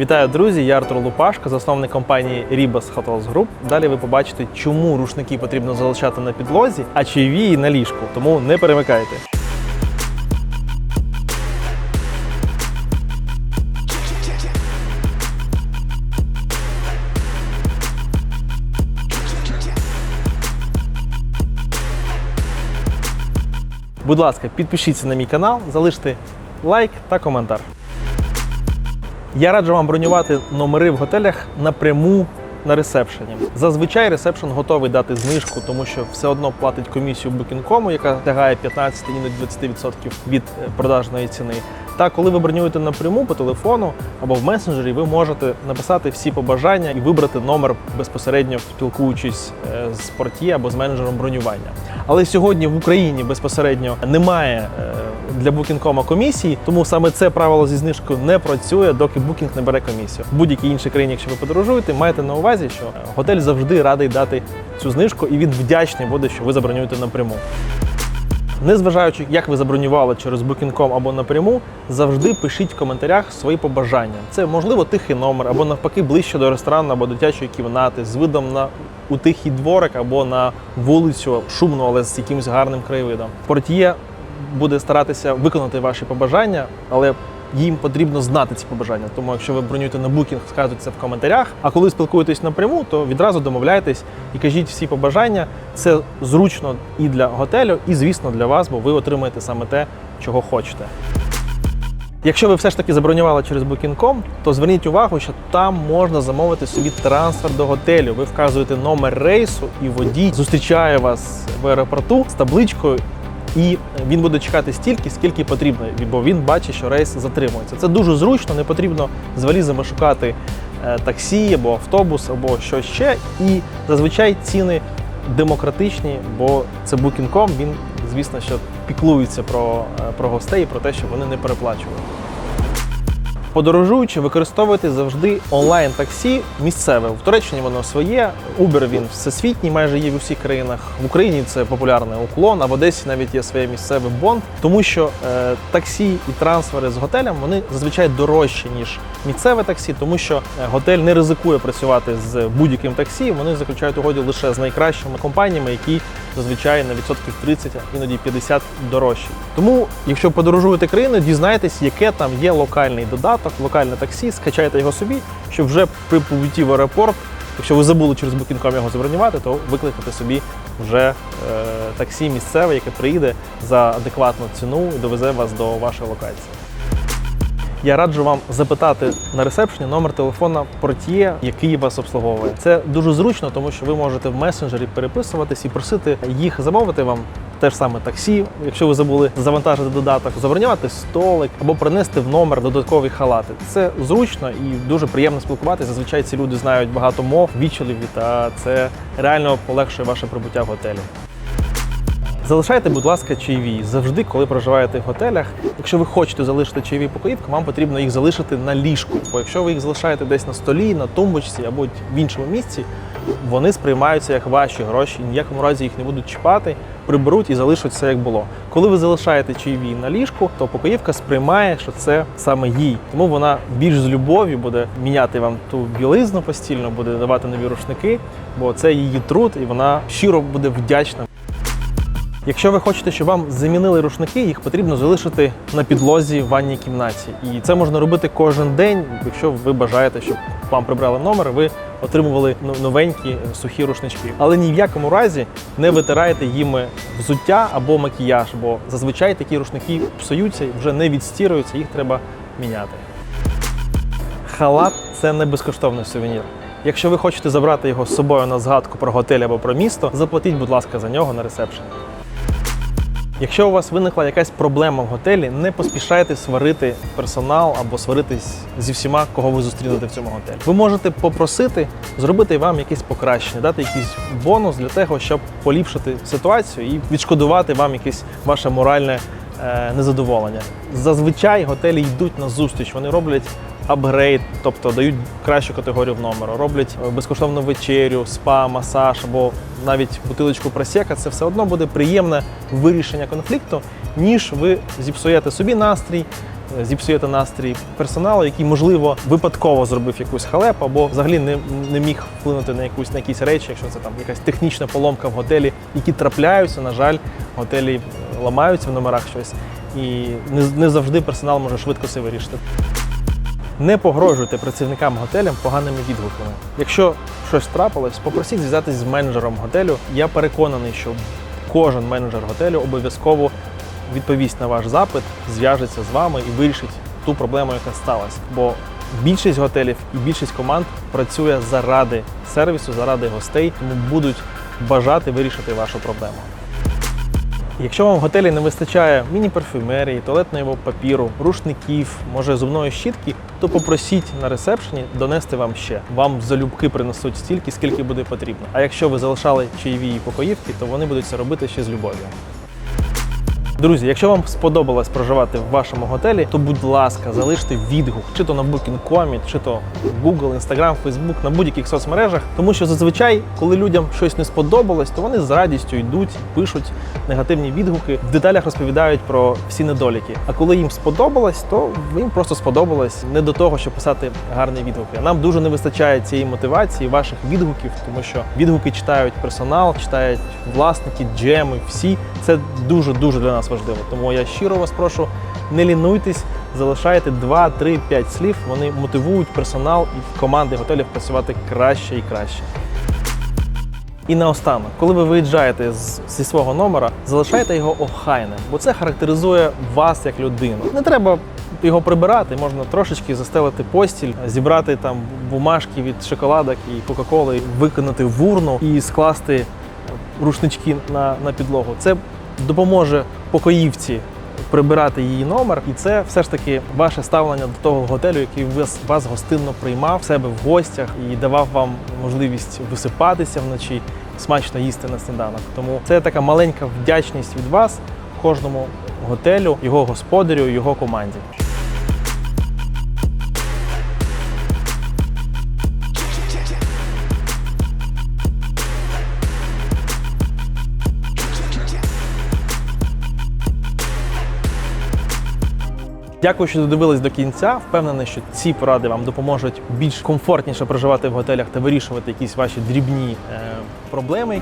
Вітаю, друзі! Я Артур Лупашко, засновник компанії Ribas Hotels Group. Далі ви побачите, чому рушники потрібно залишати на підлозі, а чайові на ліжку. Тому не перемикайте. Будь ласка, підпишіться на мій канал, залиште лайк та коментар. Я раджу вам бронювати номери в готелях напряму на ресепшені. Зазвичай ресепшн готовий дати знижку, тому що все одно платить комісію Booking.com, яка сягає 15 іноді 20% від е, продажної ціни. Та коли ви бронюєте напряму по телефону або в месенджері, ви можете написати всі побажання і вибрати номер безпосередньо спілкуючись е, з портє або з менеджером бронювання. Але сьогодні в Україні безпосередньо немає е, для Booking.com комісії, тому саме це правило зі знижкою не працює, доки Booking не бере комісію. В будь-якій іншій країні, якщо ви подорожуєте, майте на увазі, що е, готель завжди радий дати цю знижку, і він вдячний буде, що ви забронюєте напряму. Незважаючи, як ви забронювали через Booking.com або напряму, завжди пишіть в коментарях свої побажання. Це можливо тихий номер, або навпаки ближче до ресторану або дитячої кімнати з видом на у тихий дворик або на вулицю шумну, але з якимось гарним краєвидом. Портьє буде старатися виконати ваші побажання, але їм потрібно знати ці побажання. Тому якщо ви бронюєте на букінг, скажете це в коментарях. А коли спілкуєтесь напряму, то відразу домовляйтесь і кажіть всі побажання. Це зручно і для готелю, і звісно для вас, бо ви отримаєте саме те, чого хочете. Якщо ви все ж таки забронювали через Booking.com, то зверніть увагу, що там можна замовити собі трансфер до готелю. Ви вказуєте номер рейсу, і водій зустрічає вас в аеропорту з табличкою. І він буде чекати стільки, скільки потрібно, бо він бачить, що рейс затримується. Це дуже зручно, не потрібно з валізами шукати е, таксі або автобус, або що ще. І зазвичай ціни демократичні, бо це Booking.com, він, звісно, що піклується про, е, про гостей і про те, що вони не переплачували. Подорожуючи, використовуйте завжди онлайн-таксі місцеве. В Туреччині воно своє. Uber він всесвітній, майже є в усіх країнах. В Україні це популярний уклон, а в Одесі навіть є своє місцеве бонд, тому що е, таксі і трансфери з готелем вони зазвичай дорожчі ніж місцеве таксі, тому що е, готель не ризикує працювати з будь-яким таксі. Вони заключають угоди лише з найкращими компаніями, які зазвичай на відсотків 30, іноді 50 дорожчі. Тому, якщо подорожуєте країною, дізнайтесь, яке там є локальний додаток, локальне таксі, скачайте його собі, щоб вже при побутті в аеропорт, якщо ви забули через Booking.com його забронювати, то викликати собі вже е, таксі місцеве, яке приїде за адекватну ціну і довезе вас до вашої локації. Я раджу вам запитати на ресепшені номер телефона портьє, який вас обслуговує. Це дуже зручно, тому що ви можете в месенджері переписуватись і просити їх замовити вам те ж саме таксі, якщо ви забули завантажити додаток, забронювати столик або принести в номер додаткові халати. Це зручно і дуже приємно спілкуватися. Зазвичай ці люди знають багато мов, вічливі, та це реально полегшує ваше прибуття в готелі. Залишайте, будь ласка, чайові завжди, коли проживаєте в готелях. Якщо ви хочете залишити чайові покоївки, вам потрібно їх залишити на ліжку. Бо якщо ви їх залишаєте десь на столі, на тумбочці або в іншому місці, вони сприймаються як ваші гроші, ніякому разі їх не будуть чіпати, приберуть і залишать все як було. Коли ви залишаєте чайові на ліжку, то покоївка сприймає, що це саме їй. Тому вона більш з любов'ю буде міняти вам ту білизну постільно, буде давати нові рушники, бо це її труд, і вона щиро буде вдячна. Якщо ви хочете, щоб вам замінили рушники, їх потрібно залишити на підлозі в ванній кімнаті. І це можна робити кожен день, якщо ви бажаєте, щоб вам прибрали номер, ви отримували ну, новенькі сухі рушнички. Але ні в якому разі не витирайте їми взуття або макіяж, бо зазвичай такі рушники псуються і вже не відстіруються, їх треба міняти. Халат це не безкоштовний сувенір. Якщо ви хочете забрати його з собою на згадку про готель або про місто, заплатіть, будь ласка, за нього на ресепшені. Якщо у вас виникла якась проблема в готелі, не поспішайте сварити персонал або сваритись зі всіма, кого ви зустрінете в цьому готелі. Ви можете попросити зробити вам якесь покращення, дати якийсь бонус для того, щоб поліпшити ситуацію і відшкодувати вам якесь ваше моральне е, незадоволення. Зазвичай готелі йдуть на зустріч, вони роблять апгрейд, тобто дають кращу категорію в номеру, роблять е, безкоштовну вечерю, спа, масаж або навіть бутилочку просека. Це все одно буде приємне вирішення конфлікту, ніж ви зіпсуєте собі настрій е, зіпсуєте настрій персоналу, який, можливо, випадково зробив якусь халепу або взагалі не, не міг вплинути на якусь на якісь речі, якщо це там якась технічна поломка в готелі, які трапляються. На жаль, готелі е, ламаються в номерах щось, і не, не завжди персонал може швидко це вирішити. Не погрожуйте працівникам готелям поганими відгуками. Якщо щось трапилось, попросіть зв'язатись з менеджером готелю. Я переконаний, що кожен менеджер готелю обов'язково відповість на ваш запит, зв'яжеться з вами і вирішить ту проблему, яка сталася. Бо більшість готелів і більшість команд працює заради сервісу, заради гостей, тому будуть бажати вирішити вашу проблему. Якщо вам в готелі не вистачає міні-парфюмерії, туалетного папіру, рушників, може зубної щітки, то попросіть на ресепшені донести вам ще. Вам залюбки принесуть стільки, скільки буде потрібно. А якщо ви залишали чаєві і покоївки, то вони будуть це робити ще з любов'ю. Друзі, якщо вам сподобалось проживати в вашому готелі, то будь ласка, залиште відгук, чи то на Booking.com, чи то Google, Instagram, Facebook, на будь-яких соцмережах. Тому що зазвичай, коли людям щось не сподобалось, то вони з радістю йдуть, пишуть негативні відгуки, в деталях розповідають про всі недоліки. А коли їм сподобалось, то їм просто сподобалось не до того, щоб писати гарні відгуки. Нам дуже не вистачає цієї мотивації, ваших відгуків, тому що відгуки читають персонал, читають власники, джеми, всі. Це дуже дуже для нас важливо. Тому я щиро вас прошу, не лінуйтесь, залишайте 2, 3, 5 слів. Вони мотивують персонал і команди готелів працювати краще і краще. І наостанок, коли ви виїжджаєте з, зі свого номера, залишайте його охайним, бо це характеризує вас як людину. Не треба його прибирати, можна трошечки застелити постіль, зібрати там бумажки від шоколадок і кока-коли, виконати в урну і скласти рушнички на, на підлогу. Це допоможе покоївці прибирати її номер, і це все ж таки ваше ставлення до того готелю, який вас, вас гостинно приймав в себе в гостях і давав вам можливість висипатися вночі, смачно їсти на сніданок. Тому це така маленька вдячність від вас кожному готелю, його господарю, його команді. Дякую, що додивились до кінця. Впевнений, що ці поради вам допоможуть більш комфортніше проживати в готелях та вирішувати якісь ваші дрібні е, проблеми.